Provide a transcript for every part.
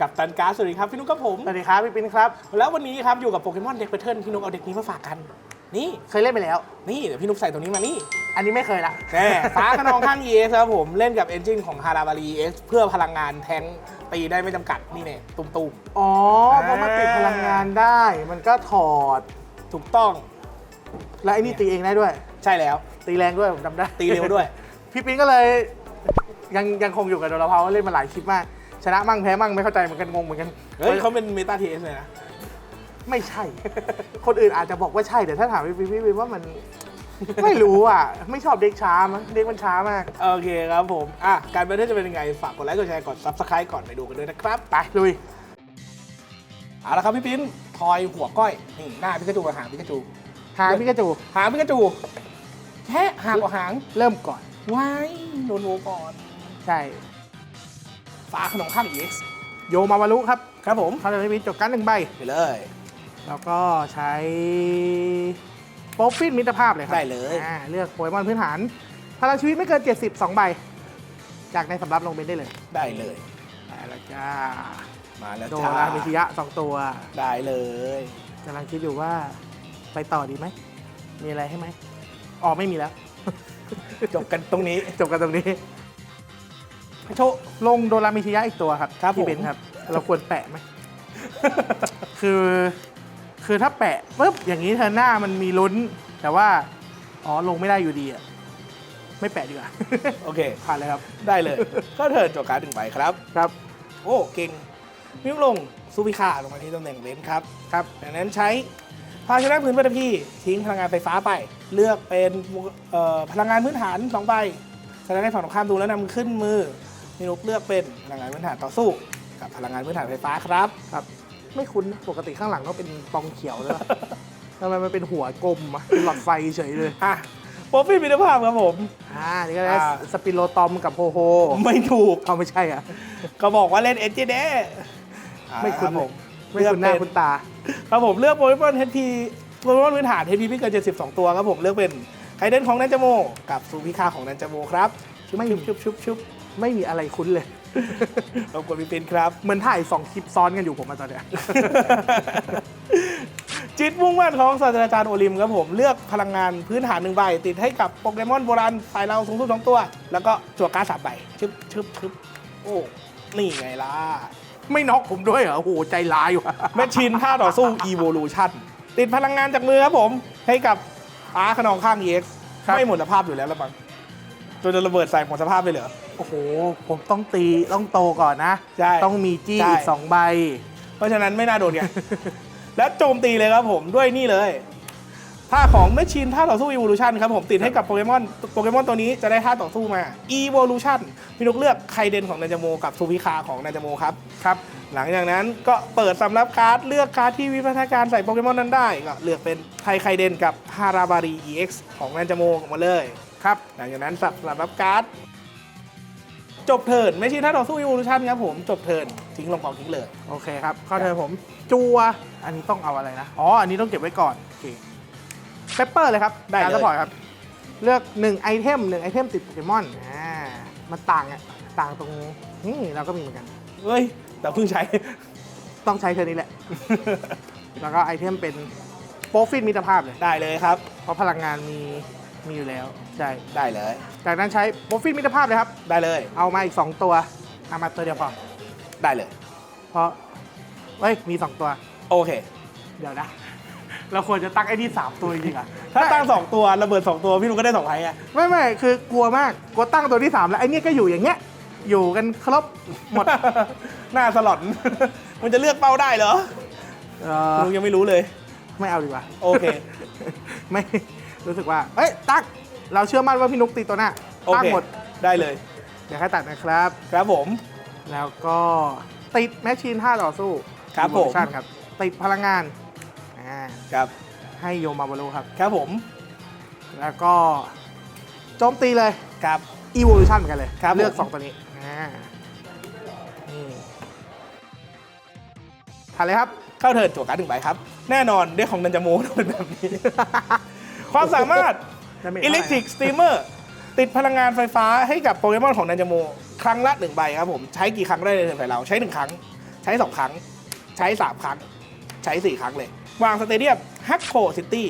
กับตันการ์ดสวัสดีครับพี่นุ๊กกับผมสวัสดีครับพี่ปิ้นครับ แล้ววันนี้ครับอยู่กับโปเกมอนเด็กแพทเทิร์นพี่นุ๊กเอาเด็กนี้มาฝากกัน นี่เคยเล่นไปแล้ว นี่เดี๋ยวพี่นุ๊กใส่ตัวนี้มานี่ อันนี้ไม่เคยละแน่ฟ้าขนองข้าง EX ครับผมเล่นกับเอนจินของฮาราบารี EX เพื่อพลังงานแทงตีได้ไม่จำกัดนี่เนี่ยตุ่มอ๋อเพราะมันติดพลังงานได้ มันก็ถอดๆถูกต้อง แล้วไอ้นี่ตีเองได้ด้วย ใช่แล้ว ตีแรงด้วยผมจำได้ตีเร็วด้วย พี่ปิ้นก็เลยยังยังคงอยู่กับโดราพาวเล่นมาหลายคลิปมาก ชนะมั่งแพ้มั่งไม่เข้าใจเหมือนกันงงเหมือนกัน เฮ้ยเขาเป็นเมตาเทสเลยนะ ไม่ใช่ คนอื่นอาจจะบอกว่าใช่แต่ถ้าถามพี่ปิ้นพี่ปิ้นว่ามัน ไม่รู้อะ ไม่ชอบเด็กช้ามั้งเด็กมันช้ามาก โอเคครับผม อะ การเป็นเทอร์จะเป็นยังไง ฝากกดไลค์กดแชร์กด subscribe ก่อนไปดูกันด้วยนะครับ ไปลุย เอาละครับพี่ปิ้นทอยหัวก้อยนี่หน้าพิกาจูกับหางพิกาจูหาพี่กระจูหางพิกาจูแค่หางกับหางเริ่มก่อนไว้โดนโวก่อน ใช่ ฟ้าขนมข้าง EX โยมาวารุครับ ครับผมเขาเลยพี่ปิ้นจบกันหนึ่งใบ ไปเลย แล้วก็ใช้โป๊ปฟินมิตรภาพเลยครัได้เลย อ่าเลือกโปเกมอนพื้นฐาน พลังชีวิตไม่เกิน 70 2 ใบ จากในสำรับลงเป็นได้เลยได้เลย ได้แล้วจ้ามาแล้วโดจ้าราเมทิยะ2ตัวได้เลยกำลังคิดอยู่ว่าไปต่อดีไหม มีอะไรให้ไหมอ๋อไม่มีแล้ว จบกันตรงนี้ จบกันตรงนี้พระ โชลงโดราเมทิยะอีกตัวครับครับที่ผมเป็นครับ เราควรแปะไหม คือ คือถ้าแปะปุ๊บอย่างนี้เธอหน้ามันมีลุ้น แต่ว่า อ๋อลงไม่ได้อยู่ดีอะ ไม่แปะดีกว่า โอเค ผ่านเลยครับ ได้เลย ก็เถิดจบการดหนึ่งใบครับ ครับ โอ้เก่งนิ้วลงซูบิคาลงมาที่ตำแหน่งเลนครับครับดังนั้นใช้ภาชนะพื้นปฐพีทิ้งพลังงานไฟฟ้าไป เลือกเป็นเอ่อพลังงานพื้นฐาน2ใบแสดงให้ฝั่งตรงข้ามดูแล้วนำขึ้นมือ นินุกเลือกเป็นพลังงานพื้นฐานต่อสู้ กับพลังงานพื้นฐานไฟฟ้าครับครับ ไม่คุ้นนะปกติข้างหลังก็เป็นปองเขียวเลยทำไมมันเป็นหัวกลมอะเป็นหลอดไฟเฉยเลยอะโปรฟิตมิตรภาพครับผม อ่านี่ก็ได้อ่า สปิโลตอมกับโฮโฮไม่ถูก เอาไม่ใช่อะ ก็บอกว่าเล่นเอเจเดไม่คุ้นผม ไม่คุ้นหน้าคุ้นตา ครับผมเลือกโปรฟิตเฮดพีโปรฟิตพื้นฐานเฮดพีไม่เกิน72 ตัวครับผมเลือกเป็นไคเดนของนันจโม กับซูพิคาของนันจโมครับชุบไม่ชุบชุบชุบชุบ ไม่มีอะไรคุ้นเลย รบกวนพี่ปินครับ เหมือนถ่ายสองคลิปซ้อนกันอยู่ผมมาตอนเนี้ย จิตมุ่งมั่นของศาสตราจารย์โอลิมครับผม เลือกพลังงานพื้นฐานหนึ่งใบ ติดให้กับโปเกมอนโบราณฝ่ายเราสูงสุดสองตัว แล้วก็จั่วการ์ดสามใบ ชึบชึบชึบโอ้ นี่ไงล่ะ ไม่น็อกผมด้วยเหรอ โอ้โห ใจร้ายว่ะ แมชชีนท่าต่อสู้ Evolution ติดพลังงานจากมือครับผม ให้กับอาขนองข้าง EX ครับ ไม่หมดสภาพอยู่แล้วละบังจนจะระเบิดใส่หมดสภาพไปเหรอ โอ้โห ผมต้องตีต้องโตก่อนนะ ใช่ต้องมีจี้ใช่ อีกสองใบ เพราะฉะนั้นไม่น่าโดนไง แล้วโจมตีเลยครับผมด้วยนี่เลยท่าของแมชชีนท่าต่อสู้ Evolution ครับผมติดให้กับโปเกมอนโปเกมอนตัวนี้จะได้ท่าต่อสู้มา Evolution พี่นุกเลือกไคเดนของนันจโมกับซูพิคาของนันจโมครับครับ หลังจากนั้นก็เปิดสำรับการ์ดเลือกการ์ดที่วิวัฒนาการใส่โปเกมอนนั้นได้ก็เลือกเป็นไทไคเดนกับฮาราบารี EX ของนันจโมออกมาเลย ครับ หลังจากนั้นสับสำรับการ์ด จบเทิร์นไม่ใช่ท่าต่อสู้ Evolution ครับผมจบเทิร์นทิ้งลงกองทิ้งเลย โอเคครับเข้าเธอผมจัวอันนี้ต้องเอาอะไรนะ อ๋อ อันนี้ต้องเก็บไว้ก่อนโอเคเปปเปอร์เลยครับได้เลยการสปอร์ตครับ เลือก1ไอเทม1ไอเทมติดโปเกมอนอ่ามันต่างอะต่างตรงนี่เราก็มีเหมือนกันเฮ้ย แต่เพิ่งใช้ต้องใช้เธอนี้แหละ แล้วก็ไอเทมเป็นโปรฟิตมิตรภาพเลย ได้เลยครับ เพราะพลังงานมี มีอยู่แล้วใช่ได้เลย จากนั้นใช้โปรฟิตมิตรภาพเลยครับ ได้เลย เอามาอีก 2 ตัวเอามาตัวเดียวพอได้เลย เพราะเฮ้ยมี 2 ตัว โอเค เดี๋ยวนะ เราควรจะตั้งไอ้นี่สามตัวจริงๆอะถ้าตั้งสองตัวระเบิดสองตัวพี่นุกก็ได้สองไพ่ไงไม่ไม่คือกลัวมากกลัวตั้งตัวที่ 3 แล้วไอ้เนี่ยก็อยู่อย่างเงี้ยอยู่กันครบหมด หน้าสลอน มันจะเลือกเป้าได้เหรอเออลุงยังไม่รู้เลย ไม่เอาดีกว่า โอเค ไม่รู้สึกว่า เอ้ย ตั้งเราเชื่อมั่นว่าพี่นุกตีตัวหน้าโอตั้งเค หมด ได้เลย เดี๋ยวให้ตัดนะครับ ครับผม แล้วก็ติดแมชชีนท่าต่อสู้ครับผม Evolution ครับ ติดพลังงานอ่าครับ ให้โยมาบารุครับ ครับผม แล้วก็โจมตีเลยครับ Evolution เหมือนกันเลย ครับผมเลือก2ตัวนี้อ่านี่ผ่านเลยครับ เข้าเทิร์นจั่วการ์ดหนึ่งใบครับ แน่นอนเด็กของนันจาโมต้องเป็นแบบนี้ ความสามารถ Damage Electric Steamer ติดพลังงานไฟฟ้าให้กับโปเกมอนของนันจาโมครั้งละหนึ่งใบครับผม ใช้กี่ครั้งได้ในเทิร์นฝ่ายเรา ใช้หนึ่งครั้ง ใช้สองครั้ง ใช้สามครั้ง ใช้สี่ครั้งเลย วางสเตเดียมฮักโคซิตี้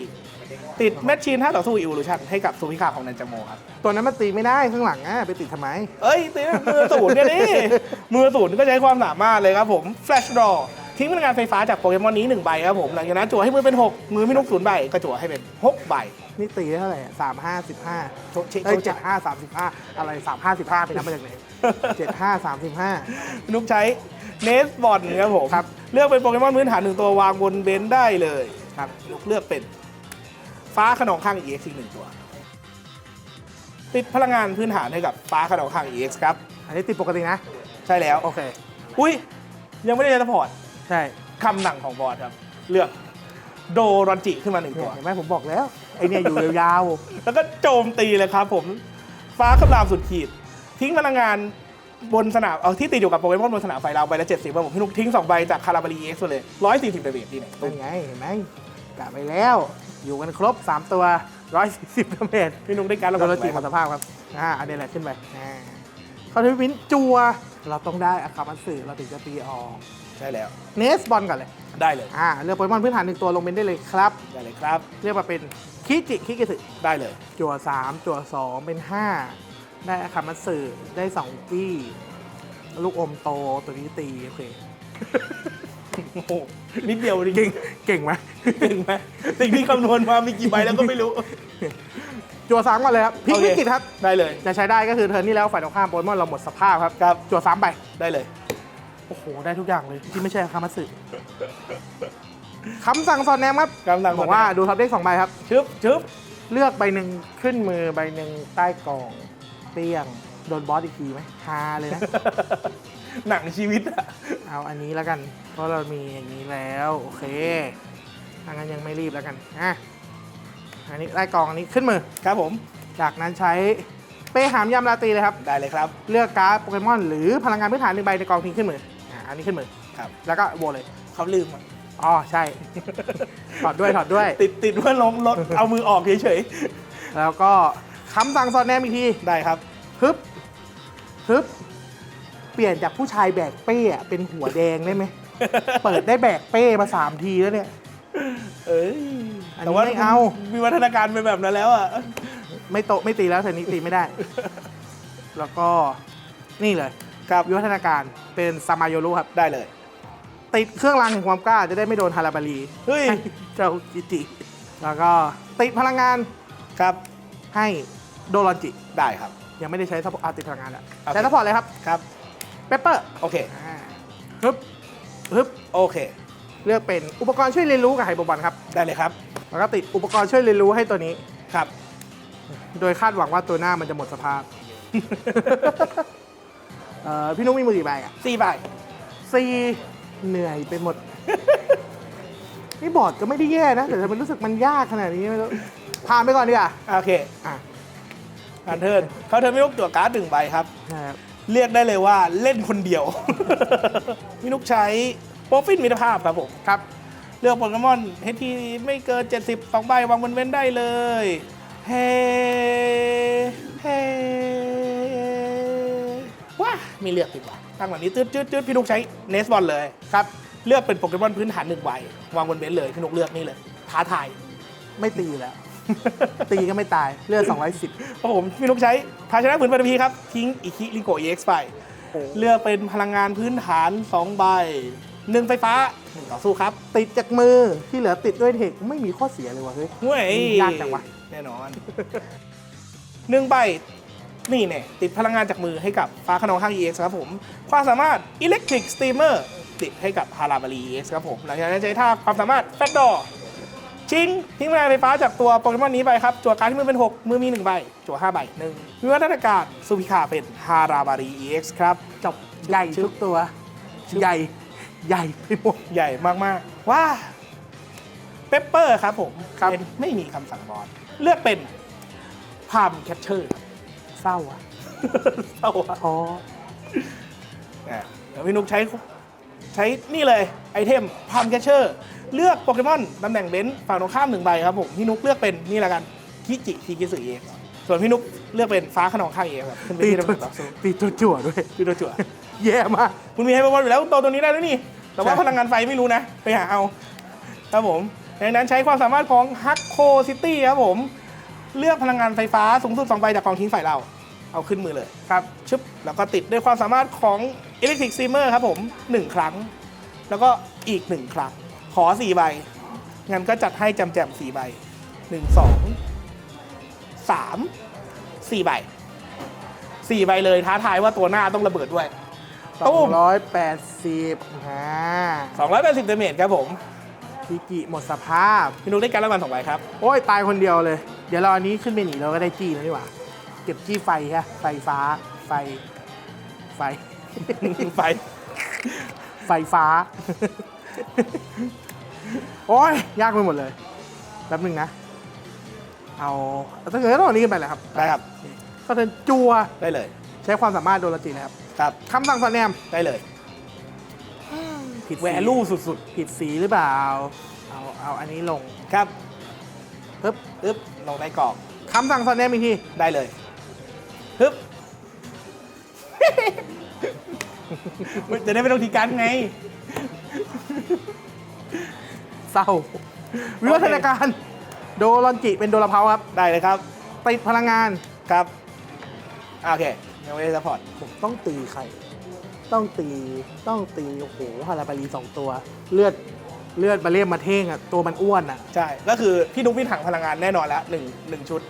ติดแมชชีนท่าต่อสู้อี o l ลูชันให้กับซูพิคาของนันจาโมครับ ตัวนั้นมันตีไม่ได้ข้างหลังอะไปติดทำไม เอ้ยตีมือศูนย์เนี่ยนี่มือศูนย์ก็ใช้ความสามารถเลยครับผมแฟลชดรอ ทิ้งพลังงานไฟฟ้าจากโปเกมอนนี้1ใบครับผมหลังจากนั้นจั่วให้มือเป็น 6 มือไม่นุกศูนย์ใบก็จั่วให้เป็น 6 ใบนี่ตีได้เท่าไหร่สามห้าสิบห้าโชว์เช็คเอ้ยโชว์เจ็ดห้าสามสิบห้าอะไรสามห้าสิบห้าไปนับมาจากไหนเจ็ดห้าสามสิบห้านุกใช้เนสบอลครับผมครับเลือกเป็นโปเกมอนพื้นฐานหนึ่งตัววางบนเบนซ์ได้เลยครับนุกเลือกเป็นฟ้าขนองข้าง EX อีกหนึ่งตัว ติดพลังงานพื้นฐานให้กับฟ้าขนองข้าง EX ครับ อันนี้ติดปกตินะ ใช่แล้ว โอเค อุ้ยยังไม่ได้จะพอร์ต ใช่คำหนังของบอสครับ เลือกโดรอนจิขึ้นมาหนึ่งเนี่ตัยวเห็นไหมผมบอกแล้ว ไอเนี่ยอยู่ยาวแล้วก็โจมตีเลยครับผม ฟ้าคำรามสุดขีด ทิ้งพลังงานบนสนามเอาที่ติดอยู่กับโปเกมอนบนสนามไฟเราใบละเจ็ดสิบผมพี่นุกทิ้งสองใบจากคาราบารีเอ็กซ์เลยร้อยสี่สิบเดเมจดีเนี่ยๆเป็นไงเห็นไหมกะไปแล้ว อยู่กันครบ 3 ตัว 140ดาเมจพี่นุกได้การระโดเบินดรจีหมดสภาพครับอ่าอันนี้แหละขึ้นไปอ่าเขาทวิวินจัวเราต้องได้อาคามันสื่อเราถึงจะตีออก ใช่แล้ว เนสบอลก่อนเลย ได้เลยอ่าเลือกโปเกมอนพื้นฐานหนึ่งตัวลงเป็นได้เลยครับ ได้เลยครับเรียกมาเป็นคิจิคิกิสึได้เลยจั่ว3จั่ว2เป็น5ได้อาคามันสื่อได้2จี้ ลูกอมโตตัวนี้ตีโอเคโอ้โหนิดเดียวจเก่ริงงเก่งไหมๆเก่งไหมสิ่งที่คำนวณมามีกี่ใบแล้วก็ไม่รู้จั่วสามก่อนเลยครับพลิกโอเควิกฤตครับ ได้เลย จะใช้ได้ก็คือเทิร์นที่แล้วฝ่ายตรงข้ามโปเกมอนเราหมดสภาพครับครับ จั่วสามไปได้เลย โอ้โห ได้ทุกอย่างเลยที่ไม่ใช่คามัตสึคำสั่งสอนแนมครับกำลังบอกว่าดูท็อปเด็กสองใบครับ ชึบชึบเลือกใบหนึ่งขึ้นมือใบหนึ่งใต้กล่องเปี้ยง โดนบอสอีกทีไหมฮาเลยนะ หนังชีวิตอะเอาอันนี้แล้วกัน เพราะเรามีอย่างนี้แล้ว โอเคถ้างั้นยังไม่รีบแล้วกันอะอันนี้ใต้กล่องอันนี้ขึ้นมือ ครับผมจากนั้นใช้เป้หามยำลาตรีเลยครับ ได้เลยครับ เลือกการ์ดโปเกมอนหรือพลังงานพื้นฐานหนึ่งใบในกองทิ้งขึ้นมือ อะอันนี้ขึ้นมือครับ แล้วก็โหวตเลยเขาลืมอะอ๋อใช่ ถอดด้วยถอดด้วย ติดติดเพื่อนลงรถ เอามือออกเฉยแล้วก็คำสั่งสอนแนมอีกทีๆได้ครับ ฮึบฮึบเปลี่ยนจากผู้ชายแบกเป้อะเป็นหัวแดงได้ไหม เปิดได้แบกเป้มาสามทีแล้วเนี่ย เอ้ยอันนี้แต่ว่าไม่เอา วิวัฒนาการเป็นแบบนั้นแล้วอะ ไม่โตะไม่ตีแล้วเธอนี้ตีไม่ได้ แล้วก็นี่เลยครับวิวัฒนาการ เป็นซามาโยรุครับ ได้เลย ติดเครื่องรางแห่งความกล้าจะได้ไม่โดนฮาราบารีเฮ้ย ให้เจ้ากิจิ แล้วก็ติดพลังงานครับ ให้โดรอนจิ ได้ครับ ยังไม่ได้ใช้ซัพพอร์ตอะติดพลังงานอะโอเค ใช้ซัพพอร์ตเลยครับครับเปปเปอร์โอเค ฮึบฮึบโอเค เลือกเป็นอุปกรณ์ช่วยเรียนรู้กับไฮโบบอลครับ ได้เลยครับ แล้วก็ติดอุปกรณ์ช่วยเรียนรู้ให้ตัวนี้ ครับ โดยคาดหวังว่าตัวหน้ามันจะหมดสภาพ เอ่อพี่นุ้งมีมือกี่ใบอะสี่ใบสี่เหนื่อยไปหมด นี่บอร์ดก็ไม่ได้แย่นะ แต่ทำไมรู้สึกมันยากขนาดนี้ไม่รู้ผ่านไปก่อนดีกว่าโอเคอะผ่านเทิร์นเขาเทิร์นไม่ลุกตัวการ์ดหนึ่งใบครับ นะครับเรียกได้เลยว่าเล่นคนเดียว พี่นุกใช้โปรฟินมิตรภาพครับผม ครับ เลือกโปเกมอนเฮทีไม่เกิน 70สองใบวางบนเว้นได้เลย เฮ้ เฮ้ ว้ามีเลือกดีกว่าตั้งแบบนี้ตืดตืดตืดพี่นุกใช้เนสบอลเลยครับเลือกเป็นโปเกมอนพื้นฐานหนึ่งใบวางบนเว้นเลยพี่นุกเลือกนี่เลยท้าทายไม่ตีแล้ว ตีก็ไม่ตายเลือด 210เพราะผมพี่นุกใช้ภาชนะผืนปฐพีครับทิ้งอิคิลิโกเอ็กซ์ไปเลือกเป็นพลังงานพื้นฐาน2ใบหนึ่งไฟฟ้าหนึ่งต่อสู้ครับ ติดจากมือที่เหลือติดด้วยเทคไม่มีข้อเสียเลยว่ะเฮ้ยเฮ้ยยากจังวะแน่นอนหนึ่งใบ นี่เนี่ยติดพลังงานจากมือให้กับฟ้าขนองข้าง EX ครับผม ความสามารถ Electric Steamer ติดให้กับฮาราบารี EX ครับผมหลังจากนั้นใช้ท่าความสามารถแฟตดอชิงทิ้งพลังงานไฟฟ้าจากตัวโปเกมอนนี้ไปครับจั่วการดที่มือเป็น 6 มือมี 1 ใบจั่ว5ใบหนึ่งวิวัฒนาการซูพิคาเป็นฮาราบารี EX ครับจบใหญ่ทุกตัว ใหญ่ใหญ่ไปหมดใหญ่มากๆว่าเปปเปอร์ครับผมครับเป็นไม่มีคำสั่งบอสเลือกเป็นพามแคชเชอร์ เศร้าอะเท่าอะอ๋ออะเดี๋ยวพี่นุกใช้ใช้นี่เลยไอเทมพามแคชเชอร์เลือกโปเกมอนตำแหน่งเบนซ์ฝั่งตรงข้ามหนึ่งใบครับผมพี่นุกเลือกเป็นนี่ละกันคิจิทีกิสึเองส่วนพี่นุกเลือกเป็นฟ้าขนองข้างเองครับขึ้นไปตีที่ตัวตำแหน่งต่อสู้ตีตัวจั่วด้วยดูตัวจั่ว แย่มาก คุณมีไฮเปอร์บอลอยู่แล้วตัวตัวนี้ได้แล้วนี่ แต่ว่าใช่ พลังงานไฟไม่รู้นะ ไปหาเอา ครับผมดังนั้นใช้ความสามารถของฮักโคซิตี้ครับผม เลือกพลังงานไฟฟ้าสูงสุด2ใบจากกองทิ้งฝ่ายเรา เอาขึ้นมือเลยครับชึบแล้วก็ติดด้วยความสามารถของ Electric Steamer ครับผม 1 ครั้ง แล้วก็อีก 1 ครั้ง ขอ 4 ใบ งั้นก็จัดให้จำแจม4ใบ 1 2 3 4 ใบ 4 ใบเลยท้าทายว่าตัวหน้าต้องระเบิดด้วยตุ้ม280อ่า280เดเมจครับผม พิกิหมดสภาพ พี่นุ๊กได้การรางวัลสองใบครับ โอ้ยตายคนเดียวเลย เดี๋ยวเราอันนี้ขึ้นไปหนีเราก็ได้จี้แล้วนี่หว่า เก็บจี้ไฟฮะไฟฟ้า ไฟ ไฟ ไฟ ไฟฟ้า โอ้ยยากไปหมดเลย แป๊บหนึงนะ เอาเอาถ้าเกิดต้องเอานี้กันไปเลยครับได้ครับ ก็เป็นจัว ได้เลย ใช้ความสามารถโดนละจีนะครับ ครับคำสั่งสอนแนม ได้เลย ผิดแวสีลูสุดผิดสีหรือเปล่า เอาเอาอันนี้ลงๆครับปึ๊บอึ๊บลงในกรอบคำสั่งสอนแนมอีกทีได้เลยฮึบจะได้ไม่ต้องทีการไง เศร้า วิวัฒนาการ โดรอนจิเป็นโดราเพาครับ ได้เลยครับ ติดพลังงานครับอะโอเคยังไม่ได้ซัพพอร์ตผมต้องตีใคร ต้องตีต้องตีโอ้โหฮาราบารีสองตัว เลือดเลือดมาเรียมมาเท่งอะตัวมันอ้วนอะใช่ ก็คือพี่นุ๊กพี่ถังพลังงานแน่นอนแล้วหนึ่งหนึ่งชุด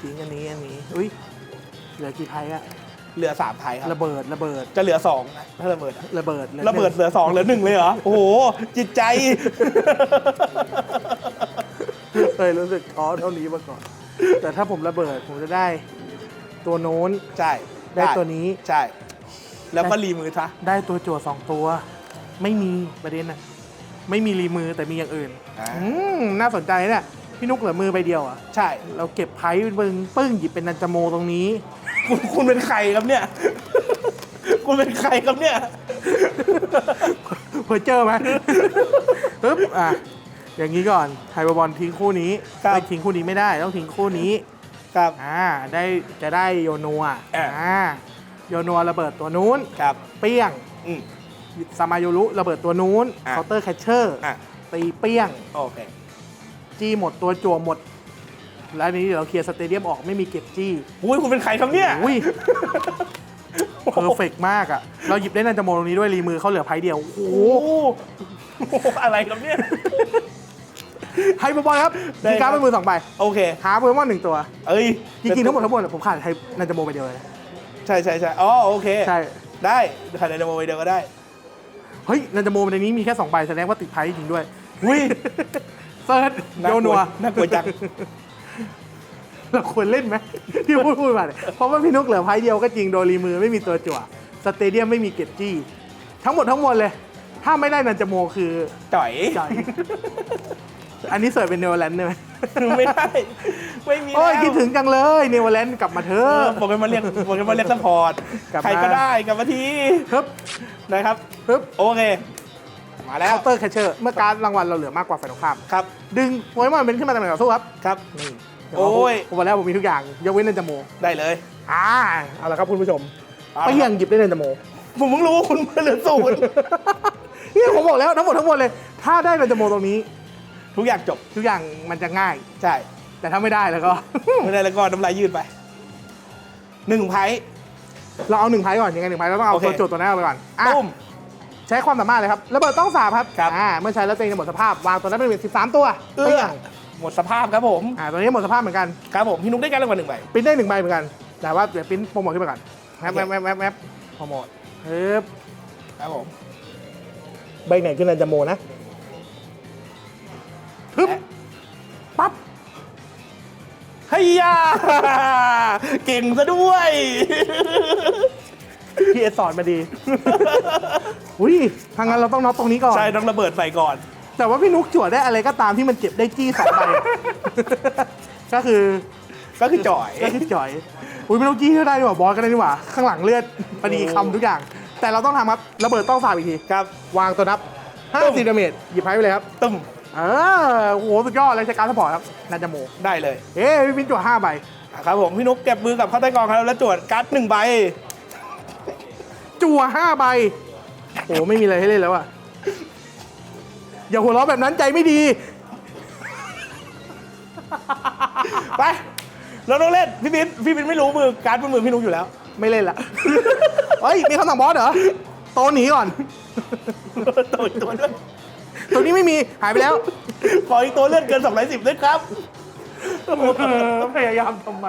ทิ้งอันนี้อันนี้อุ้ยเหลือกี่ไพ่อะเหลือสามไทยครับระเบิดระเบิดจะเหลือสองนะถ้าระเบิดอะระเบิดหลือระเบิดหเหลือสองเหลือหนึ่งเลยเหรอ โอ้โห จิตใจนึ่งเคยรู้สึกท้อเท่านี้มาก่อน แต่ถ้าผมระเบิดผมจะได้ ตัวโน้นใช่ได้ตัวนี้ ใช่ แล้วก็รีมือซะได้ตัวจั่วสองตัว ไม่มีประเด็นอะไม่มีรีมือแต่มีอย่างอื่นอ่าอืมน่าสนใจเนี่ยพี่นุกเหลือมือใบเดียวอะใช่ เราเก็บไพ่ปึ้งปึ้งหยิบเป็นนันจาโมตรงนี้ คุณคุณเป็นใครครับเนี่ย คุณเป็นใครครับเนี่ยเพอเจอไหมปึ๊บอะอย่างนี้ก่อนไฮเปอร์บอลทิ้งคู่นี้ครับไม่ทิ้งคู่นี้ไม่ได้ต้องทิ้งคู่นี้ครับอ่าได้จะได้โยนัวอะอ่า โยนัวระเบิดตัวนู้น ครับ เปี้ยงอืม ซามาโยรุระเบิดตัวนู้นอะ เคาน์เตอร์แคชเชอร์อะ ตีเปี้ยง โอเค จี้หมดตัวจั่วหมด แล้วนี้เดี๋ยวเราเคลียร์สเตเดียมออกไม่มีเก็บจี้อุ้ยคุณเป็นใครครับเนี่ยอุ้ยเพอร์เฟกมากอะ เราหยิบได้นันจาโมตรงนี้ด้วยรีมือเขาเหลือไพ่เดียวโอ้โหโอ้โหอะไรครับเนี่ย ไฮเปอร์บอลครับได้มีการ์ดครับ เป็นมือสองใบโอเค หาโปเกมอนหนึ่งตัว เอ้ยจริงๆทั้งหมดทั้งมวลผมขาดไฮนันจาโมไปเดียวเลย ใช่ใช่ใช่อ๋อโอเค ใช่ ได้ขายในเดโมไปเดียวก็ได้ เฮ้ยนันจาโมในนี้มีแค่สองใบแสดงว่าติดไพ่จริงด้วยอุ้ยเซิร์ชน่าโยกลันัววน่ากลัวจังเราควรเล่นไหมที่พูดพูดมาเนี่ยเพราะว่าพี่นุกเหลือไพ่เดียวก็จริงโดนรีมือไม่มีตัวจั่วสเตเดียมไม่มีเก็บจี้ ทั้งหมดทั้งมวลเลย ถ้าไม่ได้นันจาโมคือจ่อยจ่อย อันนี้เสิร์ฟเป็นเนวแลนด์ได้ไหมไม่ได้ ไม่มีโอ้ยแล้วคิดถึงจังเลยเนวแลนด์กลับมาเถเออะอโปเกมอนเรียกโปเกมอนเรียกซัพพอร์ตกลับมา ใครก็ได้กลับมาทีฮึบนะครับ ฮึบโอเค มาแล้ว เคาน์เตอร์แคชเชอร์เมื่อการดรางวัลเราเหลือมากกว่าฝ่ายตรงข้าม ครับ ดึงโปเกมอนเป็นขึ้นมาตำแหน่งต่อสู้ครับครับ นี่โอ้ย ผมบอกแล้วผมมีทุกอย่างยกเว้นเนนจาโมได้เลยอ่าเอาละครับคุณผู้ชมอาไปละยังหยิบได้เนนจาโม ผมเพิ่งรู้ว่าคุณเหลือศูนย์ นี่ผมบอกแล้วทั้งหมดทั้งมวลเลย ถ้าได้เนนจาโมตรงนี้ ทุกอย่างจบทุกอย่างมันจะง่าย ใช่ แต่ถ้าไม่ได้แล้วก็ ไม่ได้แล้วก็น้ำลายยืดไปหนึ่งไพ่เราเอาหนึ่งไพ่ก่อนยังไงหนึ่งไพ่เราต้องเอาโอเค ตัวโจทย์ตัวนั้นเอาไปก่อนอะตุ้ม ใช้ความสามารถเลยครับระเบิดต้องสาบครับครับ อ่าเมื่อใช้แล้วตัวเองจะหมดสภาพวางตัวนั้นเป็นเวทสิบสามตัวเอื้เปี้อยงหมดสภาพครับผม อ่าตัวนี้หมดสภาพเหมือนกันครับผมพี่นุ๊กได้การรางวัลหนึ่งใบ ปริ้นได้หนึ่งใบเหมือนกัน แต่ว่าเดี๋ยวปริ้นโปรโมทขึ้นไปก่อนแวบโอแวเคบแวบแวบแวบโปรโมทเฮ้ยครับผมใบไหนคือนันจาโมนะ ฮึบและปั๊บเฮียาเก่งซะด้วยพี่เอสอนมาดี อุ้ยทางนั้นเราต้องน็อตตรงนี้ก่อน ใช่ต้องระเบิดใส่ก่อน แต่ว่าพี่นุกจั่วได้อะไรก็ตามที่มันเก็บได้จี้สองใบ ก็คือ ก็คือจ่อย ก็คือจ่อย อุ้ยไม่ต้องจี้ก็ได้ดีกว่าบอสก็ได้ดีกว่า ข้างหลังเลือดพอดีคำทุกอย่าง แต่เราต้องทำครับ ระเบิดต้องสาบอีกที ครับ วางตัวนับตุ้ม54ดาเมจหยิบไพ่ไปเลยครับตุ้ม เออโอ้โหสุดยอดเลยใช้การสปอร์ตครับนันจาโมได้เลยเอ้ยพี่พินจั่วห้าใบอะครับผมพี่นุ๊กเก็บมือกับเข้าใต้กองครับแล้วจวดการ์ดหนึ่งใบจั่วห้าใบโอ้ไม่มีอะไรให้เล่นแล้วอะอย่าหัวเราะแบบนั้นใจไม่ดี ไปเราต้องเล่นพี่บินพี่บินไม่รู้มือการ์ดบนมือพี่นุ๊กอยู่แล้ว ไม่เล่นละเฮ้ยมีคำสั่งบอสเหรอโตหนีก่อน ตัวอีกตัวเลือด ตัวนี้ไม่มีหายไปแล้ว ขออีกตัวเลือดเกิน 210ด้วยครับพยายามทำไม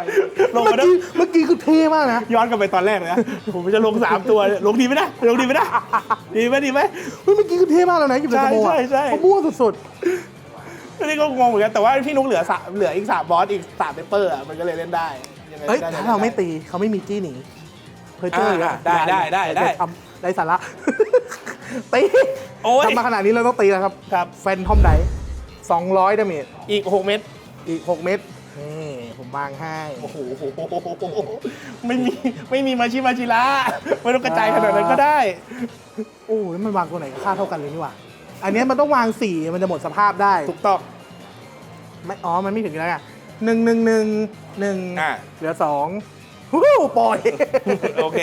ลงเมื่มาอได้กี้เมื่อกี้คือเท่มากนะ ย้อนกลับไปตอนแรกเลยนะ ผมจะลงสามตัวเนี่ยลงดีไหมนะลงดีไหมนะดีไหมดีไหม เฮ้ยเมื่อกี้คือเท่มากแล้วนะหยิบจากสโมใช่อะใช่ใช่ เขามั่วสุดอันนี้ก็งงเหมือนกันแต่ว่าพี่นุ๊กเหลือสามเหลืออีกสามบอสอีกสามเปเปอร์อะมันก็เลยเล่นได้ยังไงๆเฮ้ยก็ด้ถ้าเราไม่ตีเขาไม่มีจี้หนี เพอร์เจอร์อ่าได้ได้ได้ได้ ทำได้สาระ ตีโอ้ย ทำมาขนาดนี้เราต้องตีแล้วครับครับ แฟนทอมได200ดาเมจอีกหกเม็ดอีก 6 เม็ดนี่ผมวางให้โอ้โหไม่มีไม่มีมาชิมาชิระไม่ต้องกระจายขนาดนั้นก็ได้ โอ้ยมันวางตัวไหนก็ค่าเท่ากันเลยนี่หว่า อันเนี้ยมันต้องวางสี่มันจะหมดสภาพได้ถูกต้อง ไม่อ๋อ มันไม่ถึงแล้วอะหนึ่งหนึ่งหนึ่งหนึ่งอะ เหลือสองฮู้ปล่อย โอเค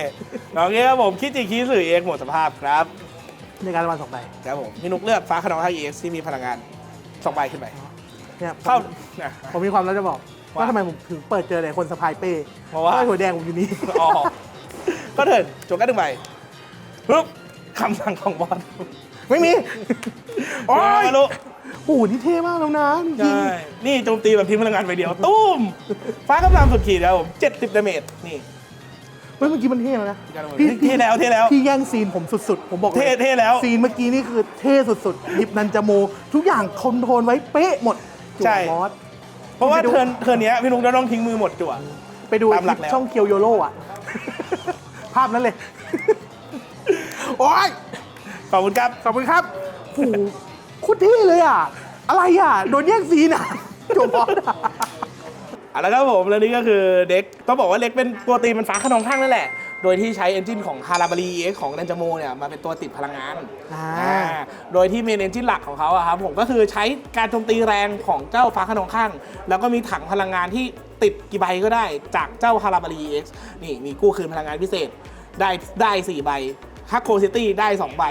น้องเงี้ยครับผมคิดจริงคิดสื่อเองหมดสภาพครับ ในการระบายสองใบครับผมพี่นุกเลือกฟ้าขนองท่า EX ที่มีพลังงานสองใบขึ้นไปเนี่ยผมเข้าอะผมมีความแล้วจะบอกว่าว่าทำไมผมถึงเปิดเจอแต่คนสะพายเป้เพราะว่า ไอ้หัวแดงผมอยู่นี่อ๋อก็เถิดจบกันหนึ่งใบปึ๊บคำสั่งของบอลไม่มีโอ้ยไม่รู้โอ้โหนี่เท่มากแล้วนะจริงใช่นี่โจมตีแบบทิ้งพลังงานไปเดียว ตุ้ม ฟ้ากำลังสุดขีดครับผม70ดาเมจนี่ๆ เฮ้ยเมื่อกี้มันเท่แล้วนะเท่แล้วเท่แล้วพี่แย่งซีนผมสุดๆ ผมบอกเลยเท่เท่แล้วซีนเมื่อกี้นี่คือเท่สุดๆหยิบนันจาโม ทุกอย่างคอนโทรลไว้เป๊ะหมดจุดใช่บอสเพราะว่าไปดูเทิร์นเทิร์นเนี้ยพี่นุกจะต้องทิ้งมือหมดจั่วไปดูตามหลักคลิปแล้วช่องเคียวโยโร่อะภาพนั้นเลย โอ้ยขอบคุณครับ ขอบคุณครับโอ้โหโคตรเท่เลยอะ อะไรอะ โดนแย่งซีนอะจบบอสอะ เอาละครับผมแล้วนี่ก็คือเด็กต้องบอกว่าเล็กเป็นตัวตีมันฟ้าขนองข้างนั่นแหละ โดยที่ใช้เอนจินของฮาราบารีเอ็กของนันจาโมเนี่ยมาเป็นตัวติดพลังงานอ่า อ่าโดยที่เมนเอนจินหลักของเขาอะครับผมก็คือใช้การโจมตีแรงของเจ้าฟ้าขนองข้าง แล้วก็มีถังพลังงานที่ติดกี่ใบก็ได้จากเจ้าฮาราบารีเอ็กนี่มีกู้คืนพลังงานพิเศษได้ได้สี่ใบฮักโคซิตี้ได้สองใบ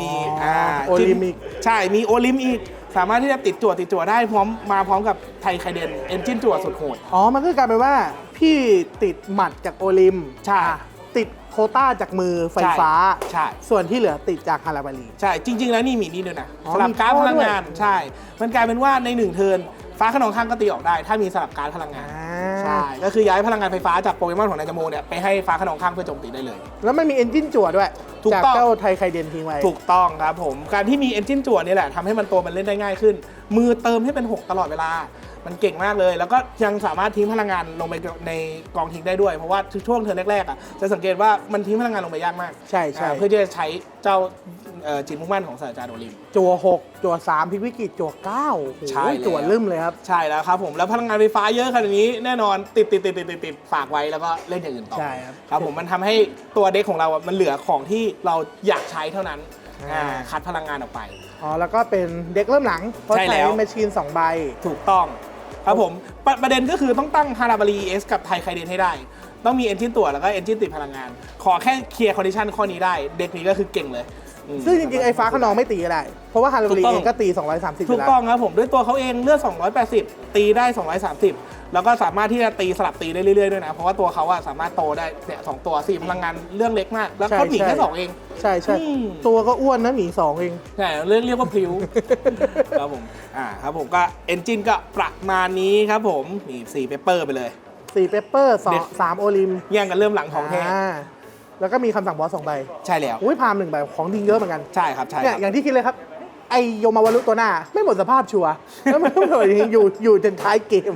มีอ๋ออ่อ่าโอลิมอีก ใช่มีโอลิมอีก สามารถที่จะติดจั่วติดจั่วได้พร้อมมาพร้อมกับไทยไคเดนเอนจินจั่วสุดโหด อ๋อ มันก็กลายเป็นว่า พี่ติดหมัดจากโอลิมใช่อะติดโควต้าจากมือไฟฟ้า ใช่ ส่วนที่เหลือติดจากฮาราบารี ใช่ จริง ๆ แล้วนี่มีนี่ด้วยนะอ๋อสลับการ์ดมีข้อพลังงาน ด้วย ใช่ มันกลายเป็นว่าในหนึ่งเทิร์นฟ้าขนองข้างก็ตีออกได้ ถ้ามีสลับการ์ดพลังงาน อ่าใช่ก็คือย้ายพลังงานไฟฟ้าจากโปเกมอนของนายจโมเนี่ยไปให้ฟ้าขนองข้างเพื่อโจมตีได้เลย แล้วมันมีเอนจินจั่วด้วย ถูกจากต้อง เจ้าไทยไคเดนทิ้งไว้ ถูกต้องครับผม การที่มีเอนจินจั่วนี่แหละทำให้มันตัวมันเล่นได้ง่ายขึ้น มือเติมให้เป็น 6 ตลอดเวลา มันเก่งมากเลย แล้วก็ยังสามารถทิ้งพลังงานลงไปในกองทิ้งได้ด้วย เพราะว่าช่วงเทิร์นแรกๆอะจะสังเกตว่ามันทิ้งพลังงานลงไปยากมากใช่ใช่ อ่าเพื่อที่จะใช้เจ้าเอ่อจิตมุ่งมั่นของศาสตราจารย์โอลิม จั่วหกจั่วสามพิกวิกฤตจั่วเก้าโอ้โหใช่แล้ว จั่วลืมเลยครับ ใช่แล้วครับผมแล้วพลังงานไฟฟ้าเยอะขนาดนี้แน่นอนติดติดติดติดติดติดฝากไว้แล้วก็เล่นอย่างอื่นต่อใช่ครับ ครับผมมันทำให้ตัวเด็กของเราอะมันเหลือของที่เราอยากใช้เท่านั้นอ่าอ่าคัดพลังงานออกไป อ๋อ แล้วก็เป็นเด็กเริ่มหลัง เพราะใช่ใช้แล้ว แมชชีน2ใบ ถูกต้อง ครับผมประประเด็นก็คือต้องตั้งฮาราบารีเอสกับไทยไคเดนให้ได้ ต้องมีเอนจินตัวแล้วก็เอนจินติดพลังงาน ขอแค่เคลียร์คอนดิชันข้อนี้ได้ เด็กนี้ก็คือเก่งเลยอืม ซึ่งจริงๆ ไอ้ฟ้าขนองไม่ตีก็ได้ เพราะว่าฮาร์ถูลีกต้องเองก็ตี 230ถูยู่กแล้วต้องครับผมด้วยตัวเขาเองเลือด280 ตีได้ 230 แล้วก็สามารถที่จะตีสลับตีได้เรื่อยๆด้วยนะ เพราะว่าตัวเขาอะสามารถโตได้เนี่ยสองตัวสี่พลังงานเรื่องเล็กมาก แล้วเขาหนีแค่สองเอง ใช่ใช่อืมตัวก็อ้วนนะหมีสองเองใช่เรียกเรียกว่าพลิ้วครับผมอ่าครับผมก็เอนจินก็ประมาณนี้ครับผมนี่สี่เปเปอร์ไปเลยสี่เปเปอร์สอเด็งดสามโอลิมแย่งกันเริ่มหลังของแท้อ่า แล้วก็มีคำสั่งบอสสองใบใช่แล้ว อุ้ยพามหนึ่งใบของดิงเยอะเหมือนกันใช่ครับใช่เนี่ยครับ อย่างที่คิดเลยครับ ไอโยมาวารุตัวหน้า ไม่หมดสภาพชัวร์แล้วมันต้องอยู่อยู่จนท้ายเกม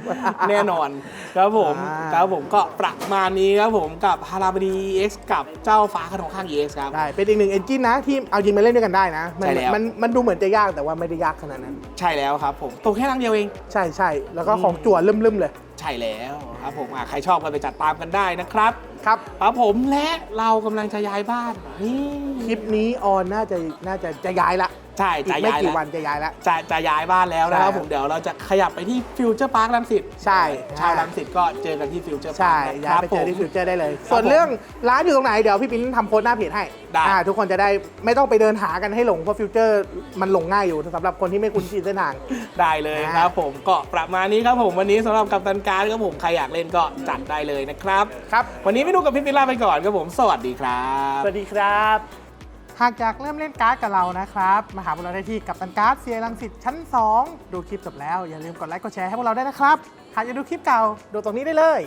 แน่นอนครับผมอ่า ครับผมก็ประมาณนี้ครับผมกับฮาราบดี X กับเจ้าฟ้าขนองข้าง EX ครับ ได้เป็นอีกหนึ่งเอนจินนะที่เอาจริงมาเล่นด้วยกันได้นะมัใช่แล้ว มันมันดูเหมือนจะยากแต่ว่าไม่ได้ยากขนาดนั้น ใช่แล้วครับผมตัวแค่รังเดียวเอง ใช่ใช่แล้วก็ของจั่วลืมๆเลย ใช่แล้วครับผมอะใครชอบก็ไปจัดตามกันได้นะครับ ครับครับผมและเรากำลังจะย้ายบ้านนี่คลิปนี้ออนน่าจะน่าจะจะย้ายละ ใช่อีจะกไม่ย้ายกี่แล้ววันจะย้ายแล้ว จะจะย้ายบ้านแล้วนะครับใช่ ผมเดี๋ยวเราจะขยับไปที่ฟิวเจอร์พาร์คลังสิตใช่ชาวลังสิตก็เจอกันที่ฟิวเจอร์พาใช่ร์คนะคย้ายรับไปผเจอมที่ฟิวเจอร์ได้เลยครับส่วนเรื่องร้านอยู่ตรงไหนเดี๋ยวพี่ปิ๊นทำโค้ดหน้าเพจให้ได้ อ่าทุกคนจะได้ไม่ต้องไปเดินหากันให้หลงเพราะฟิวเจอร์มันหลงง่ายอยู่สำหรับคนที่ไม่คุ้นชินเส้นทาง ได้เลยอ่าครับผมก็ประมาณนี้ครับผมวันนี้สำหรับกัปตันการดครับผมใครอยากเล่นก็จัดได้เลยนะครับ ครับ วันนี้ไม่ดูกับพี่ปิลาไปก่อนครับผมสวัสดีครับ สวัสดีครับ หากอยากเริ่มเล่นการ์ดกับเรานะครับ มาหาพวกเราได้ที่กับตันการ์ดเซียรังสิตชั้น 2 ดูคลิปจบแล้ว อย่าลืมกดไลค์กดแชร์ให้พวกเราได้วยนะครับ หากอยากดูคลิปเก่า ดูตรงนี้ได้เลย